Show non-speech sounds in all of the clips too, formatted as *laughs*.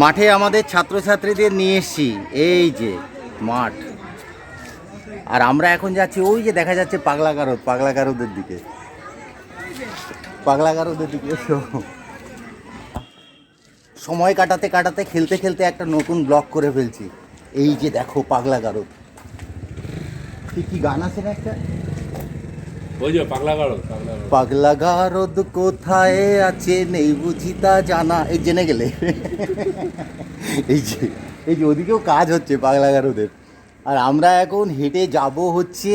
মাঠে আমাদের ছাত্রছাত্রীদের নিয়ে এসছি। এই যে মাঠ। আর আমরা এখন যাচ্ছি, ওই যে দেখা যাচ্ছে পাগলা গারদ, পাগলা গারদের দিকে। পাগলা গারদের দিকে সময় কাটাতে কাটাতে, খেলতে খেলতে একটা নতুন ব্লগ করে ফেলছি। এই যে দেখো পাগলা গারদ। কি গান আছে না একটা? পাগলা গারদ কোথায় আছে নেই বুঝি তা জানা। এই জেনে গেলে। এই যে এই যে ওদিকেও কাজ হচ্ছে পাগলা গারদের। আর আমরা এখন হেঁটে যাব হচ্ছে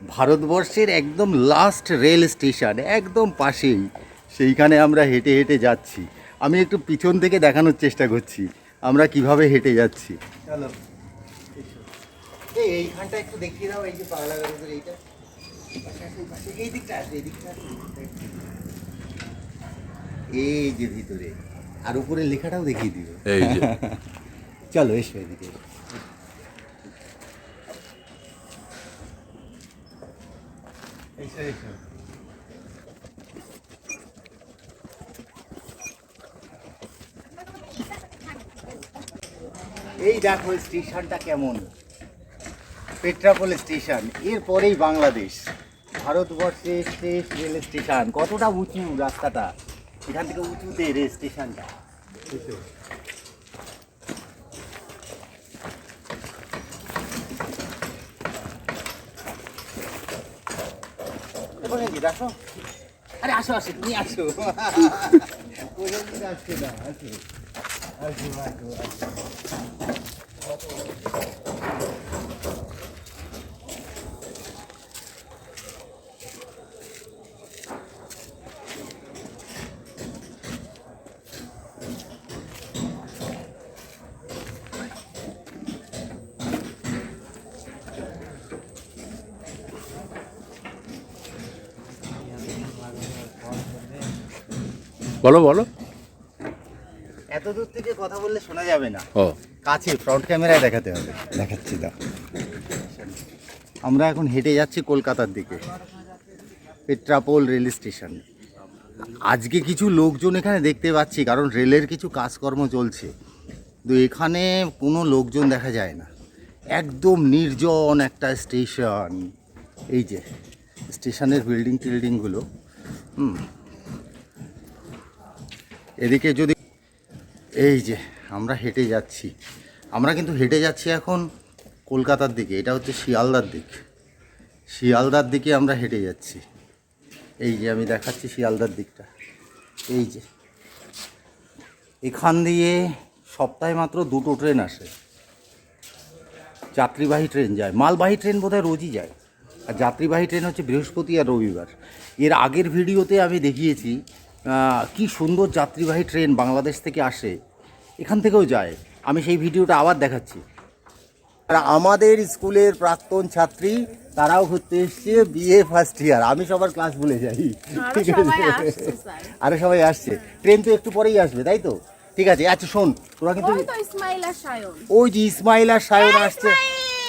ভারতবর্ষের একদম লাস্ট রেল স্টেশন একদম পাশেই। সেইখানে আমরা হেঁটে হেঁটে যাচ্ছি। আমি একটু পিছন থেকে দেখানোর চেষ্টা করছি আমরা কীভাবে হেঁটে যাচ্ছি। চলো এই এইখানটা একটু দেখিয়ে দাও এই যে পাগলা গারদের এইটা। এই দিকটা দিকটা যে ভিতরে। আর উপরে লেখাটাও দেখিয়ে দিও। এই যে। *laughs* চলো এসো এদিকে। এই দেখো স্টেশনটা কেমন? পেট্রাপোল স্টেশন এরপরেই বাংলাদেশ। ভারতবর্ষের শেষ রেল স্টেশন। কতটা উঁচু রাস্তাটা? এখান থেকে উঁচুতে রেল স্টেশনটা। দেখো আরে, আসো আসো, তুমি আসো আসো আসো আসো। বলো বলো। এত দূর থেকে কথা বললে শোনা যাবে না। ও। কাছে ফ্রন্ট ক্যামেরায় দেখাতে হবে। দেখাচ্ছি দাও। আমরা এখন হেঁটে যাচ্ছি কলকাতার দিকে। Petrapole rail station. আজকে কিছু লোকজন এখানে দেখতে পাচ্ছি কারণ রেলের কিছু কাজকর্ম চলছে। তো এখানে কোনো লোকজন দেখা যায় না। একদম নির্জন একটা স্টেশন। এই যে স্টেশনের বিল্ডিং টিল্ডিংগুলো হুম। এদিকে যদি এই যে আমরা হেঁটে যাচ্ছি, আমরা কিন্তু হেঁটে যাচ্ছি এখন কলকাতার দিকে, এটা হচ্ছে শিয়ালদার দিক। শিয়ালদার দিকে আমরা হেঁটে যাচ্ছি। এই যে আমি দেখাচ্ছি শিয়ালদার দিকটা। এই যে। এখান দিয়ে সপ্তাহে মাত্র দুটো ট্রেন আসে। যাত্রীবাহী ট্রেন যায়। মালবাহী ট্রেন বোধহয় রোজই যায়। আর যাত্রীবাহী ট্রেন হচ্ছে বৃহস্পতি আর রবিবার। এর আগের ভিডিওতে আমি দেখিয়েছি কি সুন্দর যাত্রীবাহী ট্রেন বাংলাদেশ থেকে আসে এখান থেকেও যায়। আমি সেই ভিডিওটা আবার দেখাচ্ছি। আর আমাদের স্কুলের প্রাক্তন ছাত্রী তারাও ঘুরতে এসছে বিএ ফার্স্ট ইয়ার আমি সবার ক্লাস ভুলে যাই। আরও ঠিক সবাই আছে আসছে, সবাই আসছে। ট্রেন তো একটু পরেই আসবে তাই তো? ঠিক আছে আচ্ছা শোন তোরা কিন্তু ওই আর যে ইসমাইল আর সায়ন আসছে।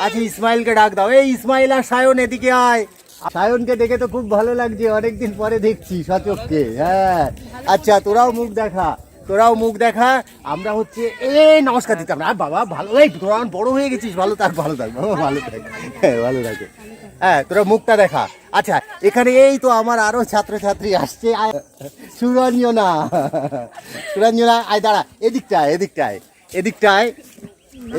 আচ্ছা ইসমাইলকে ডাক দাও। এই ইসমাইল আর সায়ন এদিকে আয়। সায়নকে দেখে তো খুব ভালো লাগছে, অনেকদিন পরে দেখছি সচককে হ্যাঁ। আচ্ছা তোরাও মুখ দেখা, তোরাও মুখ দেখা। আমরা হচ্ছে এই নমস্কার দিতাম না বাবা, ভালো, এই, তোরা বড় হয়ে গেছিস, ভালো থাক ভালো থাক, বাবা, ভালো থাক। হ্যাঁ ভালো থাকে। হ্যাঁ তোরা মুখটা দেখা। আচ্ছা এখানে এই তো আমার আরও ছাত্রছাত্রী আসছে সুরঞ্জনা। সুরঞ্জনা, আয়, দাঁড়া, এদিকটায় এদিকটায় এদিকটায়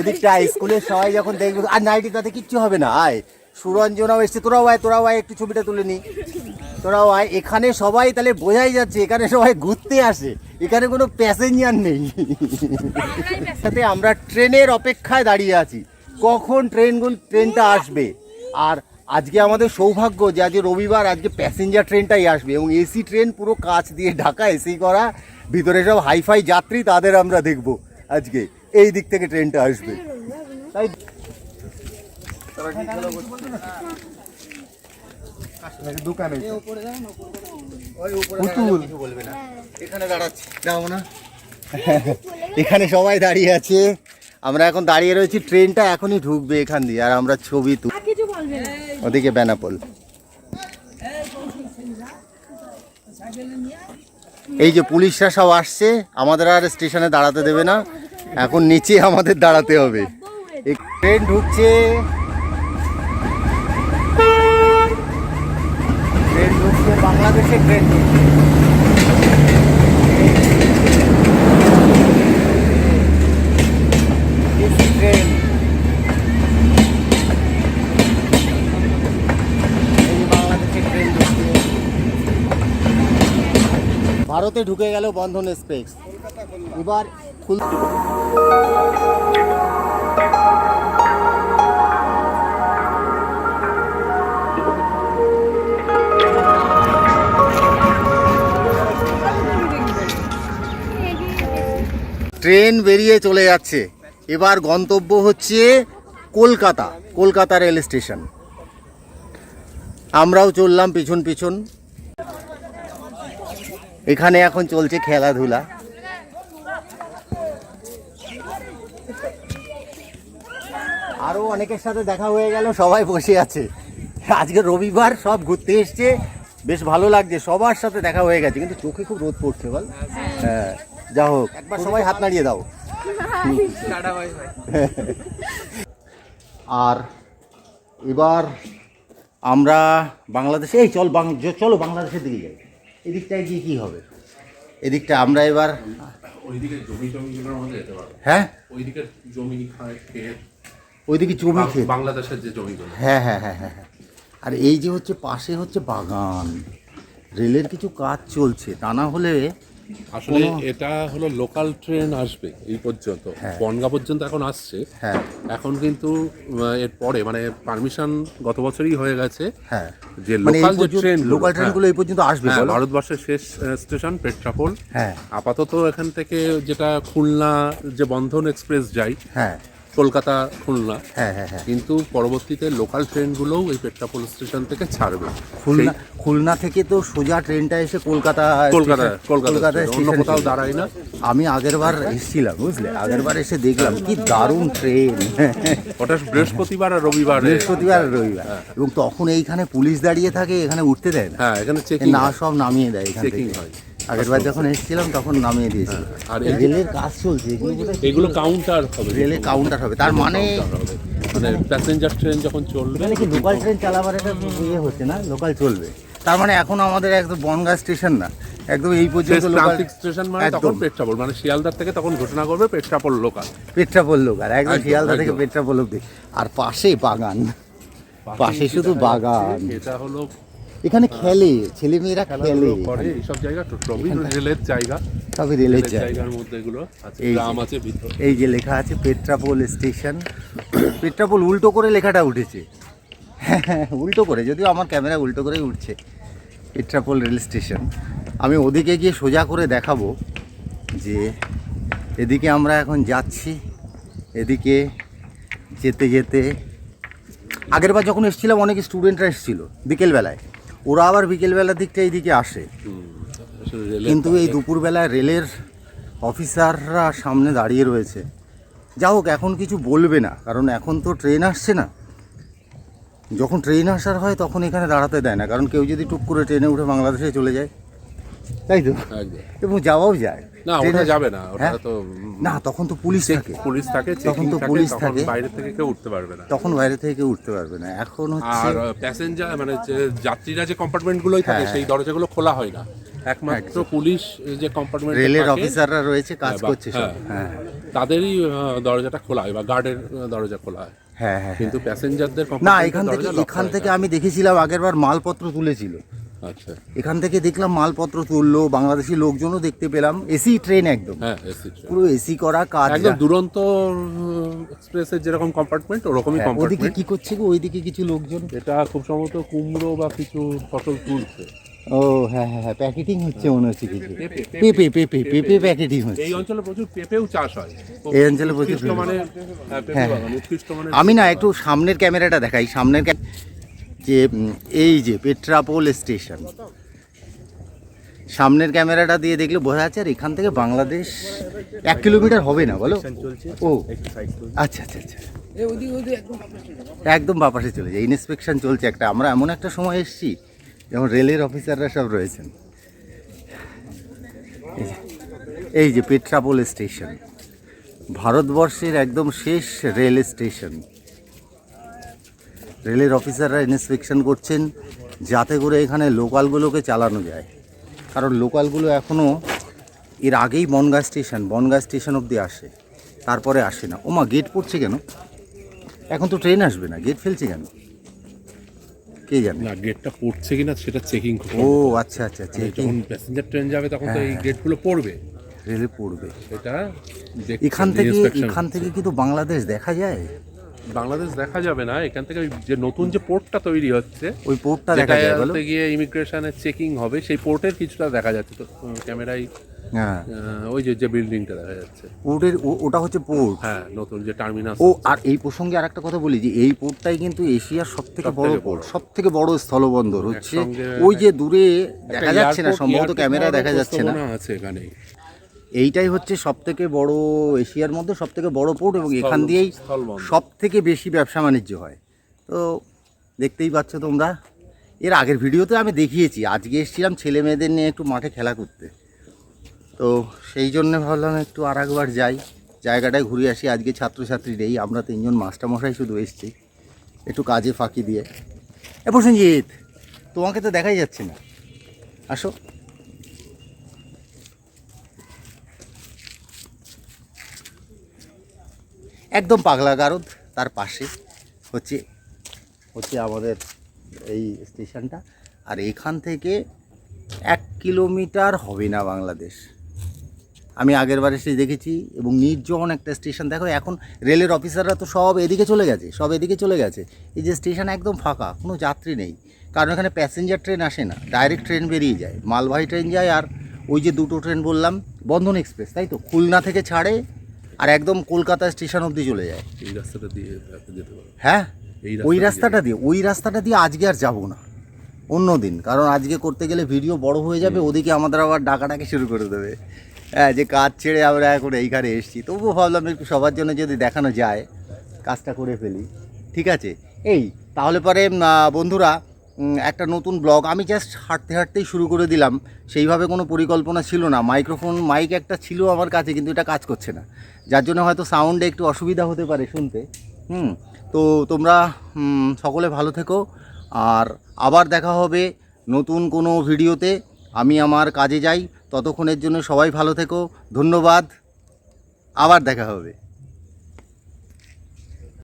এদিকটায়। স্কুলের সবাই যখন দেখবে, আর নাইটি তাতে কিচ্ছু হবে না, আয়। সুরঞ্জনাও এসছে। তোরাও আয় তোরাও আয়, একটু ছবিটা তুলে নি তোরাও আয়। এখানে সবাই তাহলে বোঝাই যাচ্ছে, এখানে সবাই ঘুরতে আসে। এখানে কোনো প্যাসেঞ্জার নেই। সাথে আমরা ট্রেনের অপেক্ষায় দাঁড়িয়ে আছি। কখন ট্রেনগুলো ট্রেনটা আসবে? আর আজকে আমাদের সৌভাগ্য যে আজকে রবিবার, আজকে প্যাসেঞ্জার ট্রেনটাই আসবে এবং এসি ট্রেন পুরো কাচ দিয়ে ঢাকা এসি করা, ভিতরে সব হাইফাই যাত্রী তাদের আমরা দেখব আজকে। এই দিক থেকে ট্রেনটা আসবে। তাই দোকানে *laughs* এখানে সবাই দাঁড়িয়ে আছে। আমরা এখন দাঁড়িয়ে রয়েছি। ট্রেনটা এখনই ঢুকবে এখান দিয়ে আর আমরা ছবি তুল আর কিছু বলবে না। ওদিকে বেনাপোল। এই যে পুলিশরা সব আসছে আমাদের আর স্টেশনে দাঁড়াতে দেবে না। এখন নিচে আমাদের দাঁড়াতে হবে। এই ট্রেন ঢুকছে ট্রেন ঢুকছে বাংলাদেশে ট্রেন ট্রেন ভারতে ঢুকে গেল বন্ধন এক্সপ্রেস। এবার খুল ট্রেন বেরিয়ে চলে যাচ্ছে। এবার গন্তব্য হচ্ছে কলকাতা কলকাতা রেল স্টেশন। আমরাও চললাম পিছন পিছন। এখানে এখন চলছে খেলাধুলা। আরও অনেকের সাথে দেখা হয়ে গেল, সবাই বসে আছে। আজকে রবিবার সব ঘুরতে এসছে, বেশ ভালো লাগছে, সবার সাথে দেখা হয়ে গেছে, কিন্তু চোখে খুব রোদ পড়ছে বল। হ্যাঁ। যা হোক একবার সবাই হাত নাড়িয়ে দাও। *laughs* আর এবার আমরা বাংলাদেশে এই চল বাং চলো বাংলাদেশের দিকে যাই। এদিকটায় গিয়ে কী হবে? এদিকটা আমরা এবার ওইদিকে জমি জমিগুলোর মধ্যে যেতে পারব। হ্যাঁ? ওইদিকে জমি খায় ওইদিকে জমি বাংলাদেশের যে জমিগুলো। হ্যাঁ হ্যাঁ হ্যাঁ হ্যাঁ হ্যাঁ। আর এই যে হচ্ছে পাশে হচ্ছে বাগান। রেলের কিছু কাজ চলছে। তা না হলে আসলে এটা হলো লোকাল ট্রেন আসবে এই পর্যন্ত। হ্যাঁ। বনগা পর্যন্ত এখন আসছে। হ্যাঁ। এখন কিন্তু এর পরে মানে পারমিশন গত বছরই হয়ে গেছে হ্যাঁ। যে মানে লোকাল যে ট্রেন লোকাল ট্রেনগুলো এই পর্যন্ত আসবে ভারতবর্ষের শেষ স্টেশন পেট্রাপোল হ্যাঁ। আপাতত এখান থেকে যেটা খুলনা যে বন্ধন এক্সপ্রেস যায় হ্যাঁ। কলকাতা খুলনা। হ্যাঁ হ্যাঁ হ্যাঁ। কিন্তু পরবর্তীতে লোকাল ট্রেনগুলোও এই পেট্রাপোল স্টেশন থেকে ছাড়বে। খুলনা খুলনা থেকে তো সোজা ট্রেনটা এসে কলকাতা কলকাতা কলকাতা অন্য কোথাও। দাঁড়ায় না। আমি আগের বার এসেছিলাম বুঝলে? আগের বার এসে দেখলাম কি দারুণ ট্রেন ওটা বৃহস্পতিবার আর রবিবার বৃহস্পতিবার আর রবিবার। এবং তখন এইখানে পুলিশ দাঁড়িয়ে থাকে এখানে উঠতে দেয় না। হ্যাঁ এখানে চেকিং না সব নামিয়ে দেয় এখান Checking হয়। আগের বার যখন এসেছিলাম তখন নামিয়ে দিয়েছিল। আর এই এই- রেলের কাজ চলছে এগুলো কাউন্টার হবে। রেলে কাউন্টার হবে। তার মানে মানে প্যাসেঞ্জার ট্রেন যখন চলবে এখানে কি লোকাল ট্রেন চালাবার একটা ইয়ে হচ্ছে না? লোকাল চলবে। তার মানে এখন আমাদের একদম বনগা স্টেশন না। একদম এই পর্যন্ত লোকাল ট্রাফিক স্টেশন মানে তখন পেট্রাপোল মানে শিয়ালদার থেকে তখন ঘোষণা করবে পেট্রাপোল লোকাল পেট্রাপোল লোকাল একদম একদম, শিয়ালদা থেকে। পেট্রাপোল অব্দি আর পাশে বাগান। পাশে শুধু বাগান। এটা হলো এখানে খেলে ছেলে মেয়েরা খেলে। করে এইসব জায়গা সবই রেলের জায়গা। সবই রেলের জায়গার মধ্যে এগুলো আছে এই যে। গ্রাম আছে ভিতর। এই যে লেখা আছে পেট্রাপোল স্টেশন। পেট্রাপোল উল্টো করে লেখাটা উঠেছে। *laughs* উল্টো করে যদিও আমার ক্যামেরা উল্টো করেই উঠছে। Petrapole rail station. আমি ওদিকে গিয়ে সোজা করে দেখাবো যে এদিকে আমরা এখন যাচ্ছি। এদিকে যেতে যেতে আগেরবার যখন এসেছিলাম অনেক স্টুডেন্টরা এসেছিল বিকেলবেলায়। ওরা আবার বিকেলবেলার দিকটা এইদিকে আসে। কিন্তু এই দুপুরবেলায় রেলের অফিসাররা সামনে দাঁড়িয়ে রয়েছে। যা হোক, এখন কিছু বলবে না, কারণ এখন তো ট্রেন আসছে না। যখন ট্রেন আসার হয়, তখন এখানে দাঁড়াতে দেয় না, কারণ কেউ যদি টুক করে ট্রেনে উঠে বাংলাদেশে চলে যায়। তাই তো? এবং যাওয়াও যায়। না ওটা যাবে না ওটা হ্যাঁ? তো না তখন তো পুলিশ থাকে। পুলিশ থাকে তখন তো পুলিশ থাকে। বাইরে থেকে কেউ উঠতে পারবে না। তখন বাইরে থেকে কেউ উঠতে পারবে না। এখন হচ্ছে আর প্যাসেঞ্জার মানে যে যাত্রীরা যে কম্পার্টমেন্ট গুলোই থাকে হ্যাঁ, সেই দরজাগুলো খোলা হয় না। একমাত্র পুলিশ যে কম্পার্টমেন্ট রেলের অফিসাররা রয়েছে কাজ হ্যাঁ, করছে হ্যাঁ। হ্যাঁ। তাদেরই দরজাটা খোলা হয় বা গার্ডের দরজা খোলা হয়। হ্যাঁ হ্যাঁ কিন্তু প্যাসেঞ্জারদের না এখান থেকে এখান থেকে আমি দেখেছিলাম আগেরবার মালপত্র তুলেছিল। আচ্ছা। এখান থেকে দেখলাম মালপত্র তুললো বাংলাদেশি লোকজনও দেখতে পেলাম। এসি ট্রেন একদম। হ্যাঁ এসি পুরো এসি করা কাজ। একদম দুরন্ত এক্সপ্রেসের যেরকম কম্পার্টমেন্ট ওরকমই হ্যাঁ, ওদিকে কি করছে গো? ওইদিকে কিছু লোকজন? এটা খুব সম্ভবত কুমড়ো বা কিছু ফসল তুলছে। ও হ্যাঁ হ্যাঁ হ্যাঁ প্যাকেটিং হচ্ছে মনে হচ্ছে কিছু। পেঁপে, পেঁপে পেঁপে। প্যাকেটিং হচ্ছে। এই অঞ্চলে প্রচুর পেঁপেও চাষ হয়। এই অঞ্চলে প্রচুর হ্যাঁ, মানের আমি না একটু সামনের ক্যামেরাটা দেখাই। সামনের যে এই যে পেট্রাপোল স্টেশন সামনের ক্যামেরাটা দিয়ে দেখলে বোঝা যাচ্ছে আর এখান থেকে বাংলাদেশ এক কিলোমিটার হবে না বলো? ও। আচ্ছা আচ্ছা আচ্ছা। একদম বাপাসে চলে যায়। ইন্সপেকশন চলছে একটা। আমরা এমন একটা সময় এসেছি যেমন রেলের অফিসাররা সব রয়েছেন। এই যে- এই যে পেট্রাপোল স্টেশন ভারতবর্ষের একদম শেষ রেল স্টেশন রেলের অফিসাররা ইন্সপেকশন করছেন যাতে করে এখানে লোকালগুলোকে চালানো যায়। কারণ লোকালগুলো এখনও এর আগেই বনগা স্টেশন বনগা স্টেশন অবধি আসে। তারপরে আসে না। ওমা গেট পড়ছে কেন? এখন তো ট্রেন আসবে না। গেট ফেলছে কেন? কে জানে? না গেটটা পড়ছে কিনা সেটা চেকিং ও আচ্ছা আচ্ছা চেকিং প্যাসেঞ্জার ট্রেন যাবে তখন তো এই হ্যাঁ। গেটগুলো পড়বে। রেলে পড়বে। এটা এখান থেকে এখান থেকে কি তো বাংলাদেশ দেখা যায়? বাংলাদেশ দেখা যাবে না এখান থেকে ওই যে নতুন যে পোর্টটা তৈরি হচ্ছে ওই পোর্টটা দেখা যায় বলো। গিয়ে ইমিগ্রেশনের চেকিং হবে সেই পোর্টের কিছুটা দেখা যাচ্ছে তো ক্যামেরায় হ্যাঁ। ওই যে যে বিল্ডিংটা দেখা যাচ্ছে। পোর্টের ওটা হচ্ছে পোর্ট। হ্যাঁ নতুন যে টার্মিনাস ও আর এই প্রসঙ্গে আর একটা কথা বলি যে এই পোর্টটাই কিন্তু এশিয়ার সব থেকে বড় পোর্ট সব থেকে বড় স্থলবন্দর হচ্ছে। ওই যে দূরে দেখা যাচ্ছে না সম্ভবত ক্যামেরায় দেখা যাচ্ছে না। আছে এখানে এইটাই হচ্ছে সব থেকে বড় এশিয়ার মধ্যে সব থেকে বড় পোর্ট এবং এখান দিয়েই। সব থেকে বেশি ব্যবসা বাণিজ্য হয়। তো দেখতেই পাচ্ছ তোমরা এর আগের ভিডিওতে আমি দেখিয়েছি আজকে এসেছিলাম ছেলে মেয়েদের নিয়ে একটু মাঠে খেলা করতে। তো সেই জন্য ভাবলাম একটু আর একবার যাই জায়গাটায় ঘুরে আসি আজকে ছাত্রছাত্রী নেই আমরা তিনজন মাস্টারমশাই শুধু এসেছি একটু কাজে ফাঁকি দিয়ে। এ প্রসেনজিৎ তোমাকে তো দেখাই যাচ্ছে না। আসো। একদম পাগলা গারদ, তার পাশে হচ্ছে হচ্ছে আমাদের এই স্টেশনটা। আর এখান থেকে এক কিলোমিটার হবে না বাংলাদেশ। আমি আগের বার এসে দেখেছি এবং নির্জন একটা স্টেশন। দেখো, এখন রেলের অফিসাররা তো সব এদিকে চলে গেছে, সব এদিকে চলে গেছে। এই যে স্টেশন একদম ফাঁকা, কোনো যাত্রী নেই। কারণ এখানে প্যাসেঞ্জার ট্রেন আসে না ডাইরেক্ট ট্রেন বেরিয়ে যায়। মালবাহী ট্রেন যায় আর ওই যে দুটো ট্রেন বললাম, বন্ধন এক্সপ্রেস তাই তো? খুলনা থেকে ছাড়ে আর একদম কলকাতা স্টেশন অবধি চলে যায়। এই রাস্তাটা দিয়ে যেতে পারো হ্যাঁ? এই ওই রাস্তাটা দিয়ে। ওই রাস্তাটা দিয়ে আজকে আর যাব না। অন্য দিন কারণ আজকে করতে গেলে ভিডিও বড় হয়ে যাবে ওদিকে আমাদের আবার ডাকাডাকি শুরু করে দেবে। হ্যাঁ যে কাজ ছেড়ে আমরা এখন এইখানে এসেছি। তবুও ভাবলাম একটু সবার জন্য যদি দেখানো যায় কাজটা করে ফেলি। ঠিক আছে? এই তাহলে পরে বন্ধুরা একটা নতুন ব্লগ। আমি জাস্ট হাঁটতে হাঁটতেই শুরু করে দিলাম। সেইভাবে কোনো পরিকল্পনা ছিল না। মাইক্রোফোন মাইক একটা ছিল আমার কাছে, কিন্তু এটা কাজ করছে না। যার জন্য হয়তো সাউন্ডে একটু অসুবিধা হতে পারে শুনতে। হুম, তো তোমরা সকলে ভালো থেকো। আর আবার দেখা হবে নতুন কোনো ভিডিওতে। আমি আমার কাজে যাই। ততক্ষণের জন্য সবাই ভালো থেকো। ধন্যবাদ। আবার দেখা হবে।